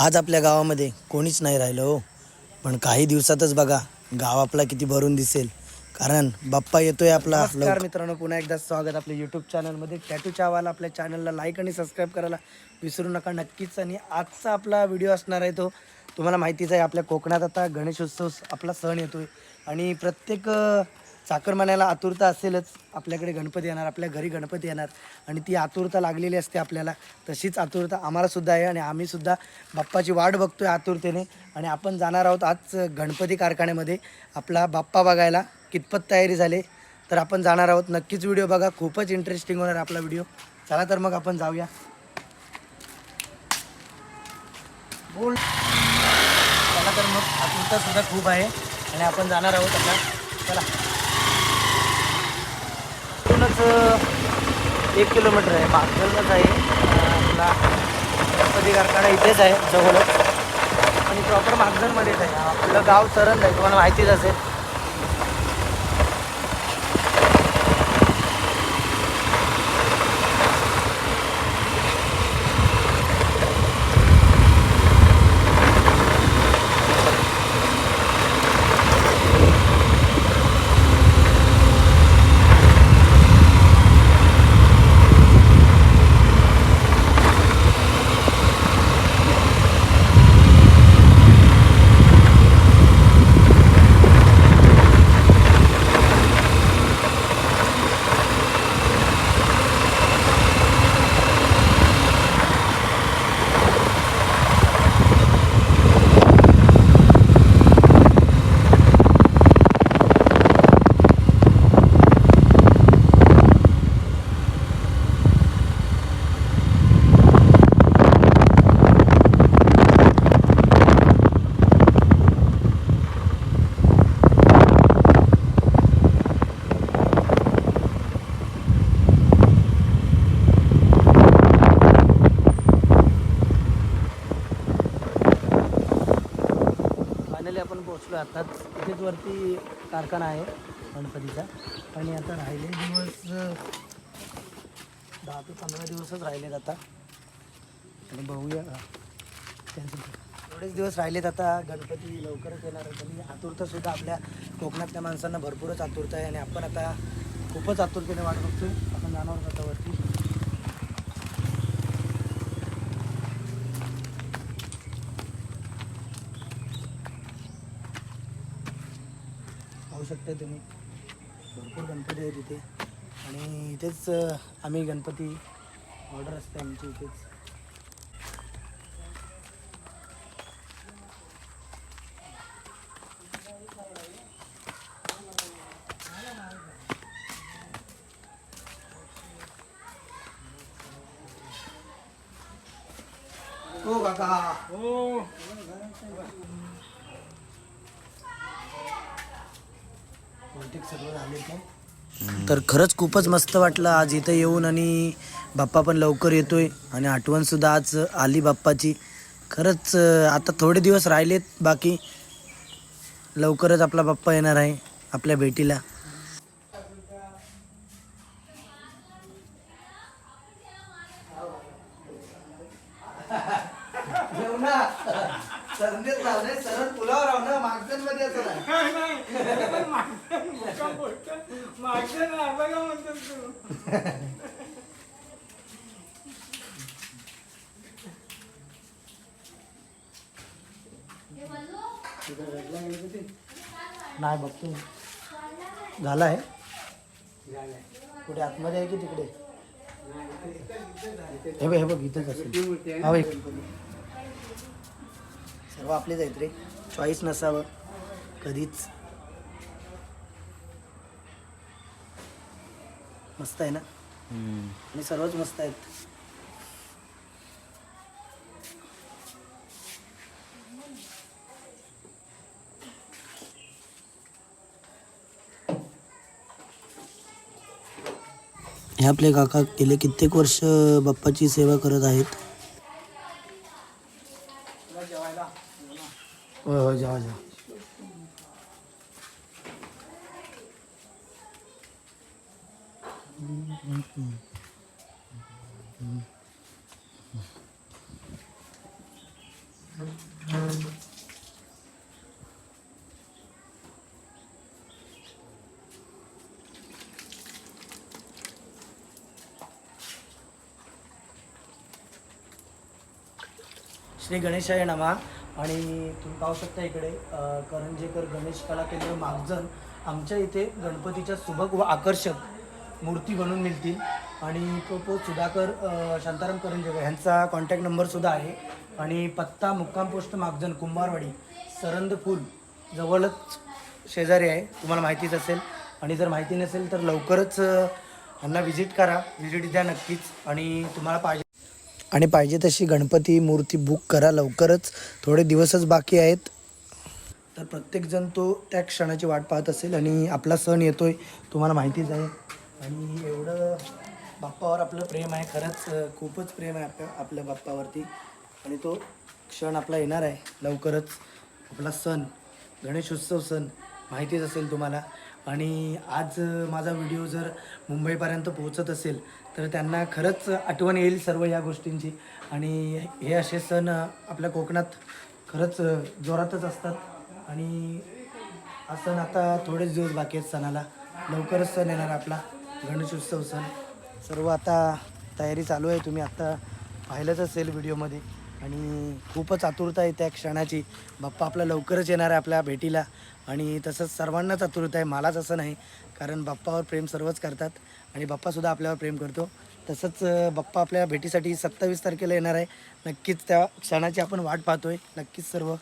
आज आपल्या गावामध्ये कोणीच नाही राहिलं हो. पण काही दिवसातच बघा गाव आपला किती भरून दिसेल. कारण बाप्पा येतोय आपला नमस्कार मित्रांनो पुन्हा एकदा स्वागत आपल्या यूट्यूब चॅनलमध्ये टॅटू चावाला आपल्या चॅनलला लाईक आणि सबस्क्राईब करायला विसरू नका नक्कीच. आणि आजचा आपला व्हिडिओ असणार आहे तो. तुम्हाला माहितीच आहे आपल्या कोकणात आता गणेशोत्सव आपला सण येतोय. आणि प्रत्येक चाकरमान्याला आतुरता असेलच. आपल्याकडे गणपती येणार आपल्या घरी गणपती येणार आणि ती आतुरता लागलेली असते आपल्याला. तशीच आतुरता आम्हालासुद्धा आहे आणि आम्हीसुद्धा बाप्पाची वाट बघतो आहे आतुरतेने आणि आपण जाणार आहोत आज गणपती कारखान्यामध्ये. आपला बाप्पा बघायला कितपत तयारी झाली तर आपण जाणार आहोत. नक्कीच व्हिडिओ बघा. खूपच इंटरेस्टिंग होणार आपला व्हिडिओ. चला तर मग आपण जाऊया. बोल. चला तर मग आतुरता सुद्धा खूप आहे आणि आपण जाणार आहोत आता. चला. इथूनच एक किलोमीटर आहे. मागजलच आहे. आपला गणपती कारखाना इथेच आहे जवळच. आणि प्रॉपर मागजलमध्येच आहे. आपलं गाव सरंद आहे. तुम्हाला माहितीच असेल. आत्ताच इथेच वरती कारखाना आहे गणपतीचा. आणि आता राहिले दिवस दहा ते पंधरा दिवसच राहिलेत आता. आणि बघूया. त्यांचं थोडेच दिवस राहिलेत आता. गणपती लवकरच येणार आणि आतुरतासुद्धा आपल्या कोकणातल्या माणसांना भरपूरच आतुरता आहे. आणि आपण आता खूपच आतुरतेने वाट बघतो आपण जाणार आहोत आता वरती. शकता तुम्ही. भरपूर गणपती आहेत इथे. आणि इथेच आम्ही गणपती ऑर्डर असते आमची इथेच. हो काका. बहुतेक सर्व झाले काय तर खरंच खूपच मस्त वाटलं. आज इथं येऊन आणि बाप्पा पण लवकर येतोय आणि आठवण सुद्धा आज आली बाप्पाची. खरंच आता थोडे दिवस राहिलेत बाकी. लवकरच आपला बाप्पा येणार आहे आपल्या भेटीला. सरळ पुलावर राहू ना. मागचं मध्ये नाही बघतो. झाला आहे कुठे आतमध्ये आहे की तिकडे? हे बघ हे बघ इथेच असेल. हा सर्व आपलेच आहेत रे. चॉईस नसावं. कधीच. मस्त आहे ना? आणि सर्वच मस्त आहेत. हे आपले काका गेले कित्येक वर्ष बाप्पाची सेवा करत आहेत. होय होय जेवा जेवा. श्री गणेशाय नमा. आणि तुम्ही पाहू शकता इकडे करंजेकर गणेश कला केंद्र मागजन आमच्या इथे गणपतीच्या सुबक व आकर्षक मूर्ती बनवून मिळतील. आणि तो तो सुधाकर शांताराम करंजेकर ह्यांचा कॉन्टॅक्ट नंबरसुद्धा आहे. आणि पत्ता मुक्काम पोस्ट मागजन कुंभारवाडी सरंद फूल जवळच शेजारी आहे. तुम्हाला माहितीच असेल. आणि जर माहिती नसेल तर लवकरच ह्यांना व्हिजिट करा. व्हिजिट द्या नक्कीच. आणि तुम्हाला पाहिजे आणि पाहिजे तशी गणपती मूर्ती बुक करा. लवकरच. थोडे दिवसच बाकी आहेत. तर प्रत्येकजण तो त्या क्षणाची वाट पाहत असेल आणि आपला सण येतोय. तुम्हाला माहितीच आहे. आणि एवढं बाप्पावर आपलं प्रेम आहे खरंच खूपच प्रेम आहे आपल्या आपल्या बाप्पावरती. आणि तो क्षण आपला येणार आहे लवकरच. आपला सण गणेशोत्सव सण माहितीच असेल तुम्हाला. आणि आज माझा व्हिडिओ जर मुंबईपर्यंत पोहोचत असेल तर त्यांना खरंच आठवण येईल सर्व या गोष्टींची. आणि हे असे सण आपल्या कोकणात खरंच जोरातच असतात. आणि हा सण आता थोडेच दिवस बाकी आहेत सणाला. लवकरच सण येणार आपला. गणेशोत्सव सण. सर्व आता तयारी चालू आहे. तुम्ही आत्ता पाहिलंच असेल व्हिडिओमध्ये. आणि खूपच आतुरता आहे त्या क्षणाची. बाप्पा आपला लवकरच येणार आहे आपल्या भेटीला. आणि तसंच सर्वांनाच आतुरता आहे. मलाच असं नाही. कारण बाप्पावर प्रेम सर्वच करतात. आणि बाप्पासुद्धा आपल्यावर प्रेम करतो. तसंच बाप्पा आपल्या भेटीसाठी सत्तावीस तारखेला येणार आहे. नक्कीच त्या क्षणाची आपण वाट पाहतोय. नक्कीच सर्व